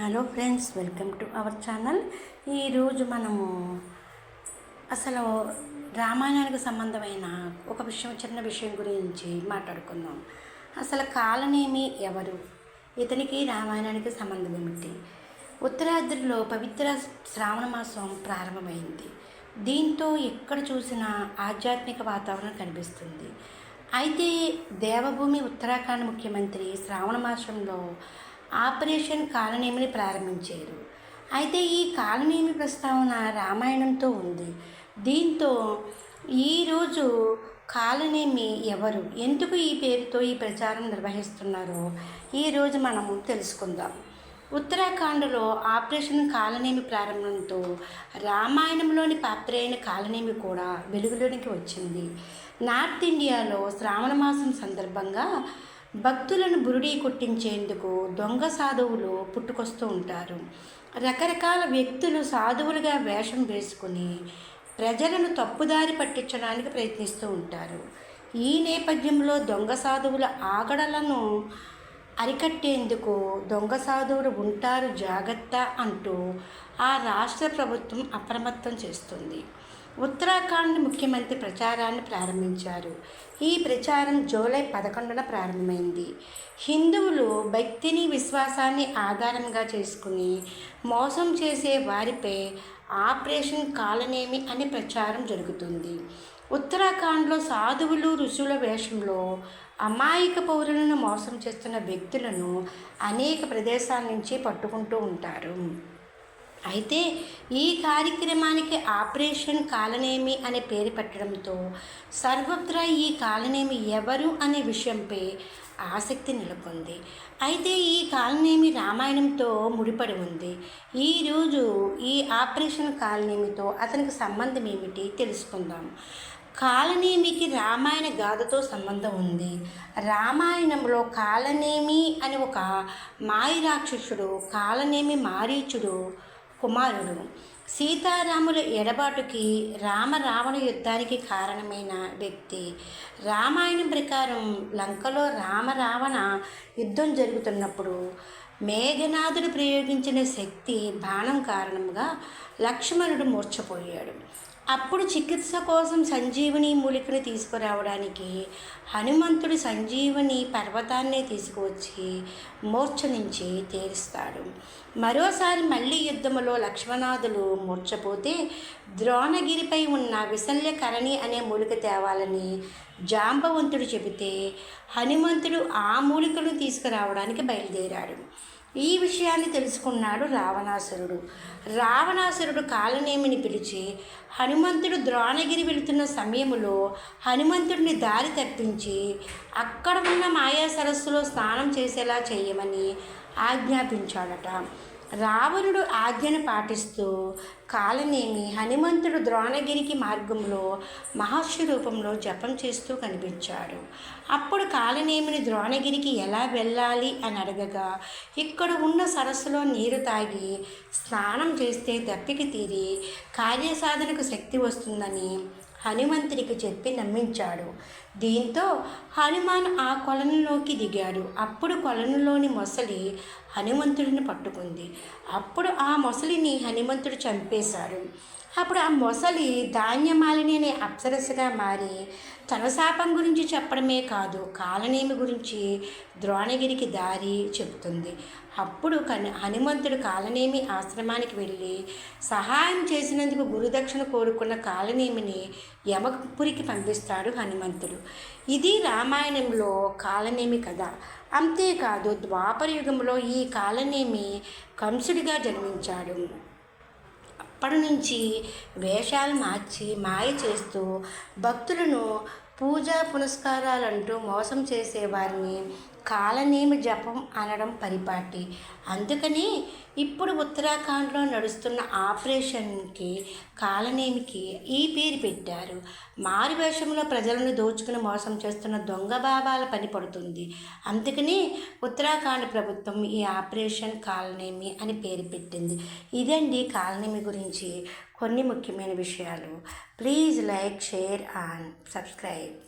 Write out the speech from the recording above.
Hello friends welcome to our channel. ఈరోజు మనము అసలు రామాయణానికి సంబంధమైన ఒక విషయం చిన్న విషయం గురించి మాట్లాడుకుందాం. అసలు కాలనేమి ఎవరు? ఇతనికి రామాయణానికి సంబంధం ఏమిటి? ఉత్తరాద్రిలో పవిత్ర శ్రావణ మాసం ప్రారంభమైంది. దీంతో ఎక్కడ చూసినా ఆధ్యాత్మిక వాతావరణం కనిపిస్తుంది. అయితే దేవభూమి ఉత్తరాఖండ్ ముఖ్యమంత్రి శ్రావణ మాసంలో ఆపరేషన్ కాలనేమిని ప్రారంభించారు. అయితే ఈ కాలనేమి ప్రస్తావన రామాయణంతో ఉంది. దీంతో ఈరోజు కాలనేమి ఎవరు? ఎందుకు ఈ పేరుతో ఈ ప్రచారం నిర్వహిస్తున్నారో ఈరోజు మనము తెలుసుకుందాం. ఉత్తరాఖండ్లో ఆపరేషన్ కాలనేమి ప్రారంభంతో రామాయణంలోని పాత్రైన కాలనేమి కూడా వెలుగులోనికి వచ్చింది. నార్త్ ఇండియాలో శ్రావణ మాసం సందర్భంగా భక్తులను బురుడీ కొట్టించేందుకు దొంగ సాధువులు పుట్టుకొస్తూ ఉంటారు. రకరకాల వ్యక్తులు సాధువులుగా వేషం వేసుకుని ప్రజలను తప్పుదారి పట్టించడానికి ప్రయత్నిస్తూ ఉంటారు. ఈ నేపథ్యంలో దొంగ సాధువుల ఆగడలను అరికట్టేందుకు దొంగ సాధువులు ఉంటారు జాగ్రత్త అంటూ ఆ రాష్ట్ర ప్రభుత్వం అప్రమత్తం చేస్తుంది. ఉత్తరాఖండ్ ముఖ్యమంత్రి ప్రచారాన్ని ప్రారంభించారు. ఈ ప్రచారం జూలై పదకొండున ప్రారంభమైంది. హిందువులు భక్తిని విశ్వాసాన్ని ఆధారంగా చేసుకుని మోసం చేసే వారిపై ఆపరేషన్ కాలనేమి అనే ప్రచారం జరుగుతుంది. ఉత్తరాఖండ్లో సాధువులు ఋషుల వేషంలో అమాయక పౌరులను మోసం చేస్తున్న వ్యక్తులను అనేక ప్రదేశాల నుంచి పట్టుకుంటూ ఉంటారు. అయితే ఈ కార్యక్రమానికి ఆపరేషన్ కాలనేమి అనే పేరు పెట్టడంతో సర్వత్రా ఈ కాలనేమి ఎవరు అనే విషయంపై ఆసక్తి నెలకొంది. అయితే ఈ కాలనేమి రామాయణంతో ముడిపడి ఉంది. ఈరోజు ఈ ఆపరేషన్ కాలనేమితో అతనికి సంబంధం ఏమిటి తెలుసుకుందాం. కాలనేమికి రామాయణ గాథతో సంబంధం ఉంది. రామాయణంలో కాలనేమి అని ఒక మాయరాక్షసుడు కాలనేమి మారీచుడు కుమారుడు. సీతారాముల ఎడబాటుకి రామ రావణ యుద్ధానికి కారణమైన వ్యక్తి. రామాయణం ప్రకారం లంకలో రామ రావణ యుద్ధం జరుగుతున్నప్పుడు మేఘనాథుడు ప్రయోగించిన శక్తి బాణం కారణంగా లక్ష్మణుడు మూర్చపోయాడు అప్పుడు చికిత్స కోసం సంజీవని మూలికను తీసుకురావడానికి హనుమంతుడు సంజీవని పర్వతాన్నే తీసుకువచ్చి మూర్ఛ నుంచి తీరుస్తాడు. మరోసారి మళ్ళీ యుద్ధములో లక్ష్మణాదులు మూర్చపోతే ద్రోణగిరిపై ఉన్న విశల్యకరణి అనే మూలిక తేవాలని జాంబవంతుడు చెబితే హనుమంతుడు ఆ మూలికను తీసుకురావడానికి బయలుదేరాడు. ఈ విషయాన్ని తెలుసుకున్నాడు రావణాసురుడు. రావణాసురుడు కాలనేమిని పిలిచి హనుమంతుడు ద్రోణగిరి వెళుతున్న సమయంలో హనుమంతుడిని దారి తప్పించి అక్కడ ఉన్న మాయా సరస్సులో స్నానం చేసేలా చేయమని ఆజ్ఞాపించాడట. రావణుడు ఆజ్ఞను పాటిస్తూ కాలనేమి హనుమంతుడు ద్రోణగిరికి మార్గంలో మహర్షి రూపంలో జపం చేస్తూ కనిపించాడు. అప్పుడు కాలనేమిని ద్రోణగిరికి ఎలా వెళ్ళాలి అని అడగగా ఇక్కడ ఉన్న సరస్సులో నీరు తాగి స్నానం చేస్తే దప్పికి తీరి కార్యసాధనకు శక్తి వస్తుందని హనుమంతుడికి చెప్పి నమ్మించాడు. దీంతో హనుమాన్ ఆ కొలనులోకి దిగాడు. అప్పుడు కొలనులోని మొసలి హనుమంతుడిని పట్టుకుంది. అప్పుడు ఆ మొసలిని హనుమంతుడు చంపేశాడు. అప్పుడు ఆ మొసలి ధాన్యమాలిని అనే అప్సరసగా మారి తన శాపం గురించి చెప్పడమే కాదు కాలనేమి గురించి ద్రోణగిరికి దారి చెబుతుంది. అప్పుడు కని హనుమంతుడు కాలనేమి ఆశ్రమానికి వెళ్ళి సహాయం చేసినందుకు గురుదక్షిణ కోరుకున్న కాలనేమిని యమపురికి పంపిస్తాడు హనుమంతుడు. ఇది రామాయణంలో కాలనేమి కథ. అంతేకాదు ద్వాపరయుగంలో ఈ కాలనేమి కంసుడిగా జన్మించాడు. అప్పటి నుంచి వేషాలు మార్చి మాయ చేస్తూ భక్తులను పూజా పునస్కారాలంటూ మోసం చేసేవారిని కాలనేమి జపం అనడం పరిపాటి. అందుకని ఇప్పుడు ఉత్తరాఖండ్లో నడుస్తున్న ఆపరేషన్కి కాలనేమికి ఈ పేరు పెట్టారు. మారు వేషంలో ప్రజలను దోచుకుని మోసం చేస్తున్న దొంగ బాబాల పని పడుతుంది. అందుకని ఉత్తరాఖండ్ ప్రభుత్వం ఈ ఆపరేషన్ కాలనేమి అని పేరు పెట్టింది. ఇదండి కాలనేమి గురించి. కొన్ని ముఖ్యమైన విషయాలు. Please like share and subscribe.